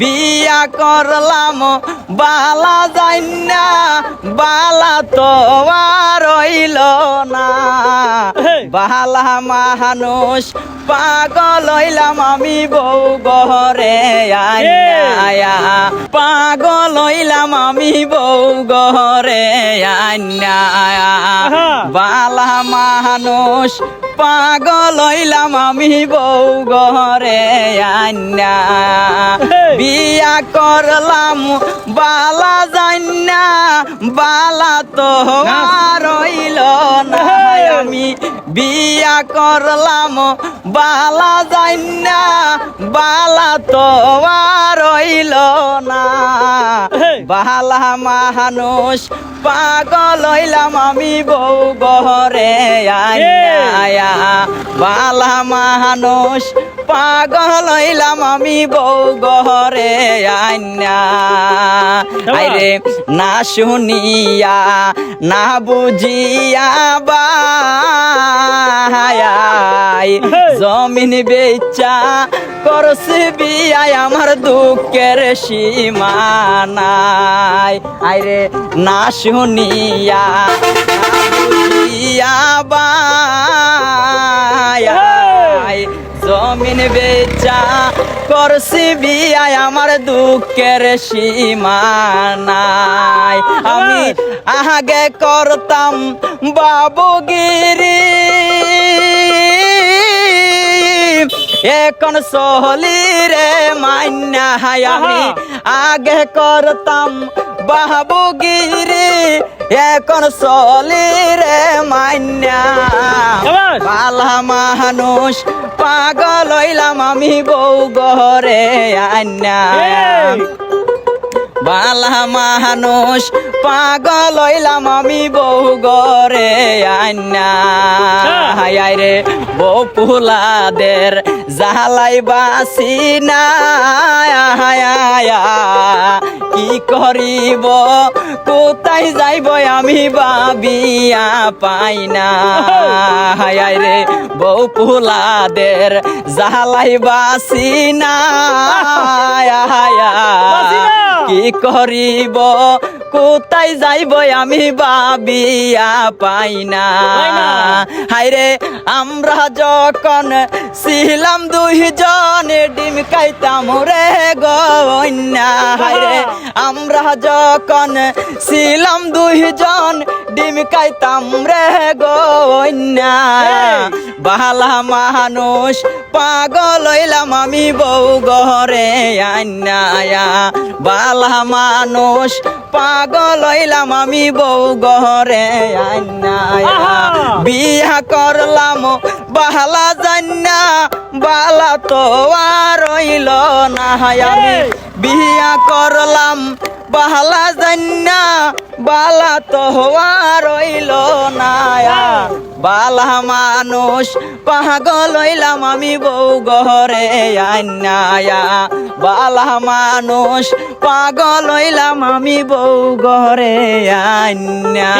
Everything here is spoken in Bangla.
বিয়া করলাম বালা জান্না বালা তো রইল না। বালা মানুষ পাগল হইলাম আমি বউ গহরে আয়া পাগল হইলাম আমি বউ গহরে আন্যা বালা মানুষ পাগল হইলাম আমি বউ গহরে আন্যা বিয়া করলাম বালা জান্না বালা তো রইল না। আমি। বিয়া করলাম বালা জান্না বালা তো রইল না। বালা মানুষ পাগল হইলাম আমি বউ গহরে আয়া বালা মানুষ পাগল হইলাম আমি বউ গহরে আইনা আইরে না শুনিয়া না বুঝিয়া বাই জমিন বেচা করছে বিয়াই আমার দুঃখের সীমানাই আইরে না শুনিয়া জমিন বেচা করছি বিয়াই আমার দুঃখের সীমানাই আমি আগে করতাম বাবুগিরি। এখন সহলি রে মান্না আমি। আগে করতাম বাবুগিরি এখন সহলি রে শাবাশ। পালা মানুষ পাগল হইলাম আমি বউ গহরে আন্যা এই। বালা মানুষ পাগল হইলাম আমি বউ গরে আন্যা হায় হায় রে বউ পুলাদের জালাই বাসি না কি করিব? কোথায় যাইব আমি বাবিয়া পাই না। হায় হায় রে বউ পুলাদের জালাই হায় বাসি না। কি করিব? কোথায় যাইব আমি বাবিয়া পাই না। হাইরে আমরা যখন ছিলাম দুইজন ডিম খাইতাম রে গন্যা হাইরে আমরা যখন ছিলাম দুইজন ডিম খাইতাম রে গন্যা বালা মানুষ পাগল হইলাম আমি বউ গহরে আন্যায়া বালা মানুষ পাগল হইলাম আমি বউ গহরে আন্যায়া বিয়া করলাম বালা জান্না বালা তো আর রইল না আমি বিয়া করলাম বালা জান্না বালা তো আর রইল না বালা মানুষ পাগল হইলাম আমি বউ গহরে আন্যায়া বালা মানুষ পাগল হইলাম আমি বউ গহরে আন্যা।